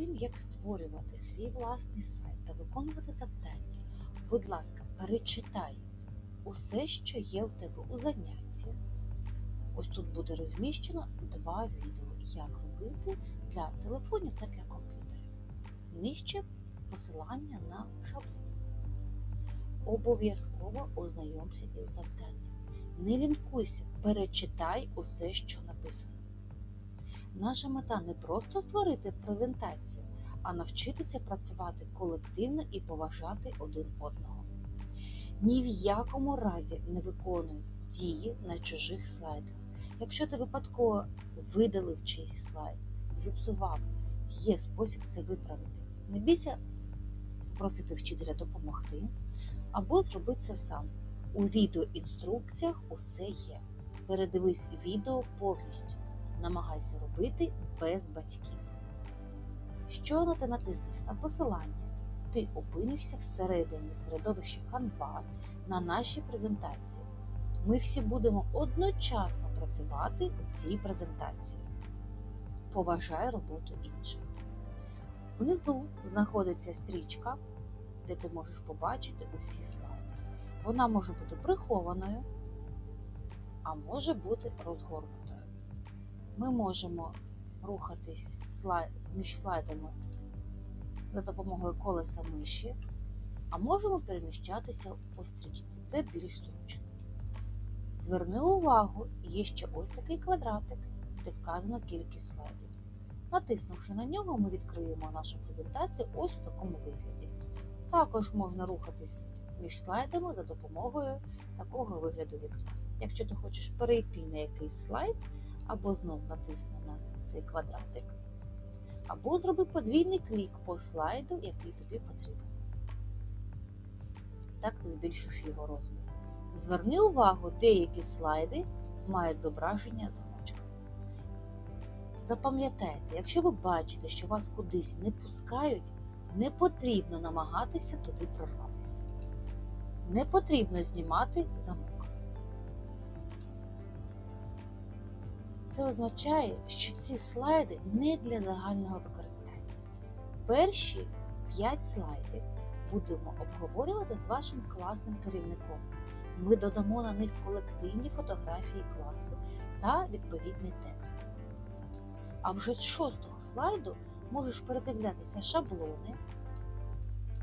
тим, як створювати свій власний сайт та виконувати завдання, будь ласка, перечитай усе, що є в тебе у занятті. Ось тут буде розміщено два відео, як робити для телефонів та для комп'ютерів. Нижче посилання на шаблон. Обов'язково ознайомся із завданням. Не лінкуйся, перечитай усе, що написано. Наша мета не просто створити презентацію, а навчитися працювати колективно і поважати один одного. Ні в якому разі не виконуй дії на чужих слайдах. Якщо ти випадково видалив чийсь слайд, зіпсував, є спосіб це виправити. Не бійся просити вчителя допомогти або зроби це сам. У відеоінструкціях усе є. Передивись відео повністю. Намагайся робити без батьків. Щойно ти натиснеш на посилання, ти опинишся всередині середовища Canva на нашій презентації. Ми всі будемо одночасно працювати у цій презентації. Поважай роботу інших. Внизу знаходиться стрічка, де ти можеш побачити усі слайди. Вона може бути прихованою, а може бути розгорнутою. Ми можемо рухатись між слайдами за допомогою колеса миші, а можемо переміщатися по стрічці. Це більш зручно. Зверни увагу, є ще ось такий квадратик, де вказана кількість слайдів. Натиснувши на нього, ми відкриємо нашу презентацію ось у такому вигляді. Також можна рухатись між слайдами за допомогою такого вигляду вікна. Якщо ти хочеш перейти на якийсь слайд, або знов натисни на цей квадратик, або зроби подвійний клік по слайду, який тобі потрібен. Так ти збільшиш його розмір. Зверни увагу, деякі слайди мають зображення замочка. Запам'ятайте, якщо ви бачите, що вас кудись не пускають, не потрібно намагатися туди прорватися. Не потрібно знімати замок. Це означає, що ці слайди не для загального використання. Перші 5 слайдів будемо обговорювати з вашим класним керівником. Ми додамо на них колективні фотографії класу та відповідний текст. А вже з шостого слайду можеш передивлятися шаблони,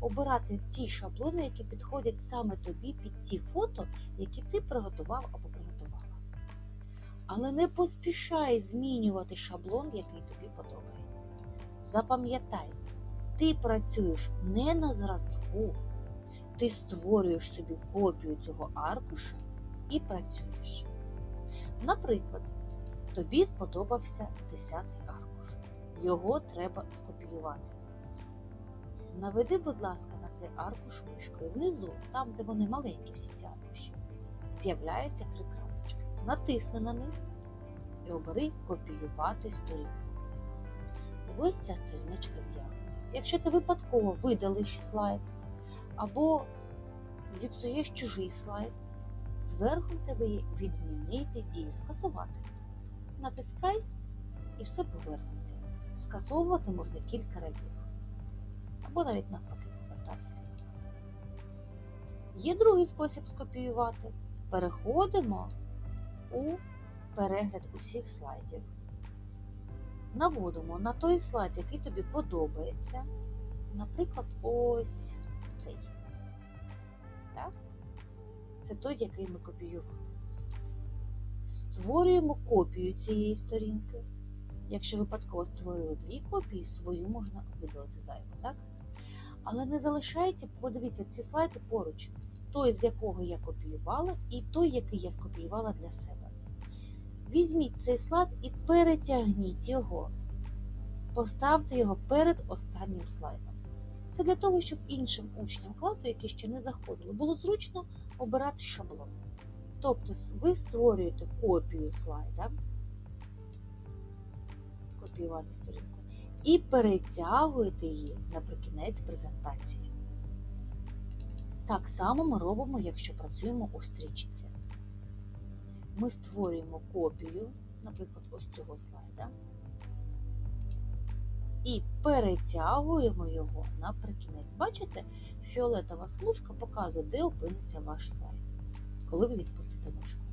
обирати ті шаблони, які підходять саме тобі під ті фото, які ти приготував або. Але не поспішай змінювати шаблон, який тобі подобається. Запам'ятай, ти працюєш не на зразку, ти створюєш собі копію цього аркуша і працюєш. Наприклад, тобі сподобався 10-й аркуш. Його треба скопіювати. Наведи, будь ласка, на цей аркуш мишкою. Внизу, там, де вони маленькі, всі ці аркуші, з'являються три крапочки. Натисни на них і обери копіювати сторінку. Ось ця сторіночка з'явиться. Якщо ти випадково видалиш слайд або зіпсуєш чужий слайд, зверху в тебе є відмінити дію, скасувати. Натискай і все повернеться. Скасовувати можна кілька разів. Або навіть навпаки повертатися. Є другий спосіб скопіювати. Переходимо у перегляд усіх слайдів. Наводимо на той слайд, який тобі подобається. Наприклад, ось цей. Так? Це той, який ми копіювали. Створюємо копію цієї сторінки. Якщо випадково створили дві копії, свою можна видалити зайву, так? Але не залишайте, подивіться, ці слайди поруч. Той, з якого я копіювала, і той, який я скопіювала для себе. Візьміть цей слайд і перетягніть його. Поставте його перед останнім слайдом. Це для того, щоб іншим учням класу, які ще не заходили, було зручно обирати шаблон. Тобто ви створюєте копію слайда, копіювати сторінку, і перетягуєте її наприкінець презентації. Так само ми робимо, якщо працюємо у стрічці. Ми створюємо копію, наприклад, ось цього слайда. і перетягуємо його наприкінець. Бачите, фіолетова смужка показує, де опиниться ваш слайд, коли ви відпустите мишку.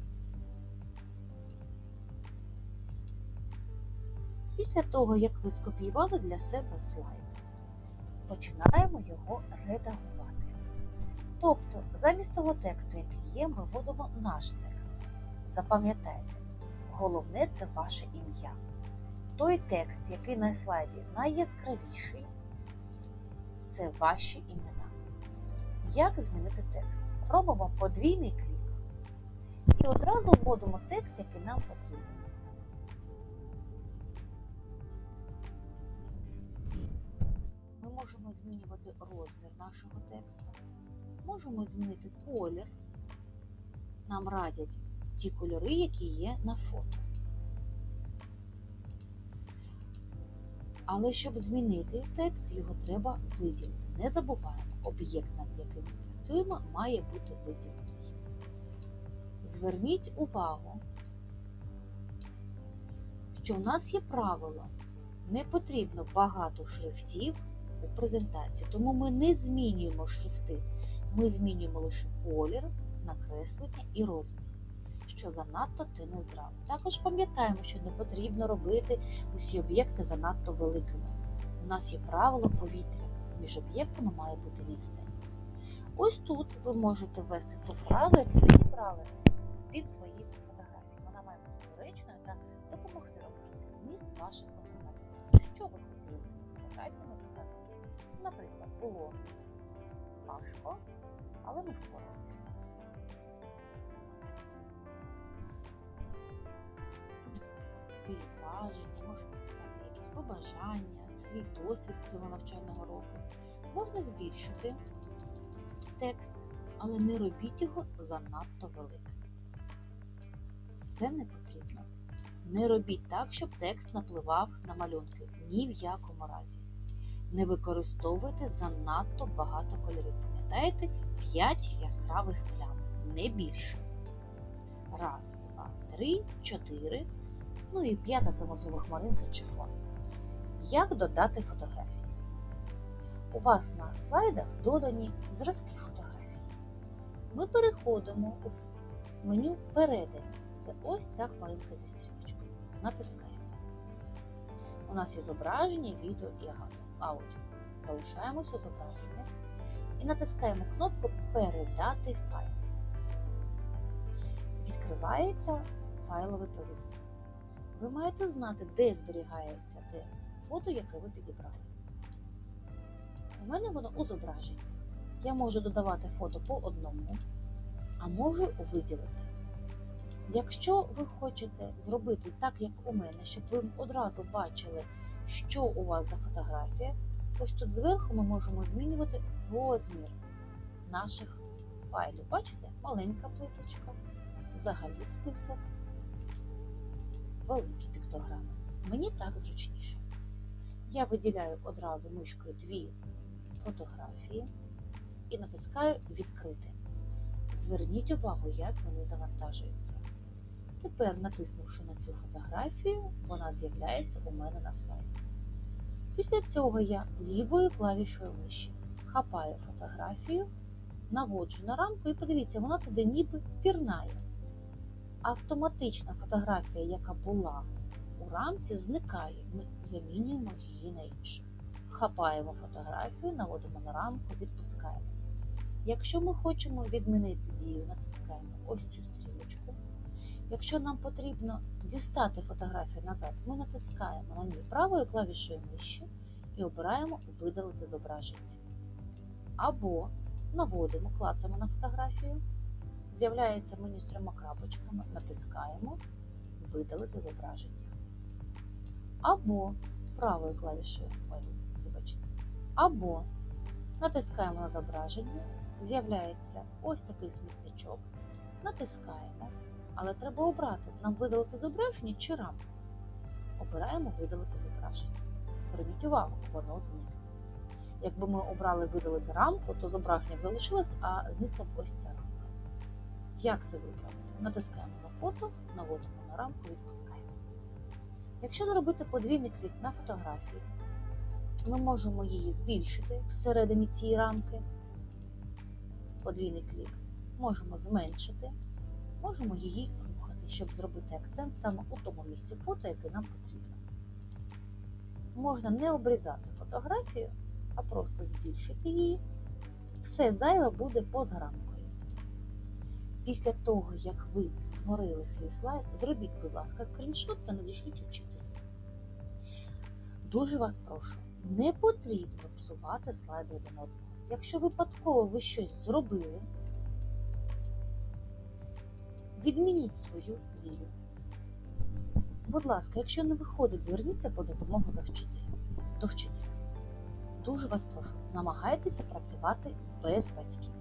Після того, як ви скопіювали для себе слайд, починаємо його редагувати. Тобто, замість того тексту, який є, ми вводимо наш текст. Запам'ятайте, головне це ваше ім'я. Той текст, який на слайді найяскравіший, це ваші імена. Як змінити текст? Робимо подвійний клік і одразу вводимо текст, який нам потрібен. Ми можемо змінювати розмір нашого тексту, можемо змінити колір. Нам радять ті кольори, які є на фото. Але щоб змінити текст, його треба виділити. Не забуваємо, об'єкт, над яким ми працюємо, має бути виділений. Зверніть увагу, що у нас є правило, не потрібно багато шрифтів у презентації, тому ми не змінюємо шрифти, ми змінюємо лише колір, накреслення і розмір, що занадто ти не збрав. Також пам'ятаємо, що не потрібно робити усі об'єкти занадто великими. У нас є правило повітря, між об'єктами має бути відстань. Ось тут ви можете ввести ту фразу, яку ви зібрали під свої фотографії. Вона має бути доречною та допомогти розкрити зміст ваших фотографій. Що ви хотіли цими фотографіями показати? Наприклад, було важко, але ми впоралися. Свої враження, можна написати якісь побажання, свій досвід з цього навчального року. Можна збільшити текст, але не робіть його занадто великим. Це не потрібно. Не робіть так, щоб текст напливав на малюнки. Ні в якому разі. Не використовуйте занадто багато кольорів. Пам'ятаєте, 5 яскравих плям, не більше. Раз, два, три, чотири. Ну і п'ята це можливо хмаринка чи фон. Як додати фотографії? У вас на слайдах додані зразки фотографій. Ми переходимо у меню передані. Це ось ця хмаринка зі стрілочкою. Натискаємо. У нас є зображення, відео і аудіо. Залишаємося зображення і натискаємо кнопку Передати файл. Відкривається файловий провідник. Ви маєте знати, де зберігається те фото, яке ви підібрали. У мене воно у зображенні. Я можу додавати фото по одному, а можу виділити. Якщо ви хочете зробити так, як у мене, щоб ви одразу бачили, що у вас за фотографія, ось тут зверху ми можемо змінювати розмір наших файлів. Бачите? Маленька плиточка, взагалі список, великі піктограми. Мені так зручніше. Я виділяю одразу мишкою дві фотографії і натискаю Відкрити. Зверніть увагу, як вони завантажуються. Тепер, натиснувши на цю фотографію, вона з'являється у мене на слайді. Після цього я лівою клавішою миші хапаю фотографію, наводжу на рамку і подивіться, вона туди ніби пірнає. Автоматична фотографія, яка була у рамці, зникає. Ми замінюємо її на іншу. Хапаємо фотографію, наводимо на рамку, відпускаємо. Якщо ми хочемо відмінити дію, натискаємо ось цю. Якщо нам потрібно дістати фотографію назад, ми натискаємо на ній правою клавішою миші і обираємо Видалити зображення. Або наводимо, клацаємо на фотографію, з'являється меню з трьома крапочками, натискаємо Видалити зображення. Або правою клавішою, вибачте, або натискаємо на зображення, з'являється ось такий смітничок, натискаємо. Але треба обрати, нам видалити зображення чи рамку. Обираємо видалити зображення. Зверніть увагу, воно зникне. Якби ми обрали видалити рамку, то зображення б залишилось, а зникла б ось ця рамка. Як це виправити? Натискаємо на фото, наводимо на рамку, відпускаємо. Якщо зробити подвійний клік на фотографії, Ми можемо її збільшити всередині цієї рамки. Подвійний клік. Можемо зменшити, можемо її рухати, щоб зробити акцент саме у тому місці фото, яке нам потрібно. Можна не обрізати фотографію, а просто збільшити її. Все зайве буде поза рамкою. Після того, як ви створили свій слайд, зробіть, будь ласка, скріншот та надішліть вчителю. Дуже вас прошу, не потрібно псувати слайди один одного. Якщо випадково ви щось зробили, відмініть свою дію. Будь ласка, якщо не виходить, зверніться по допомогу за вчителя, до вчителя. Дуже вас прошу, намагайтеся працювати без батьків.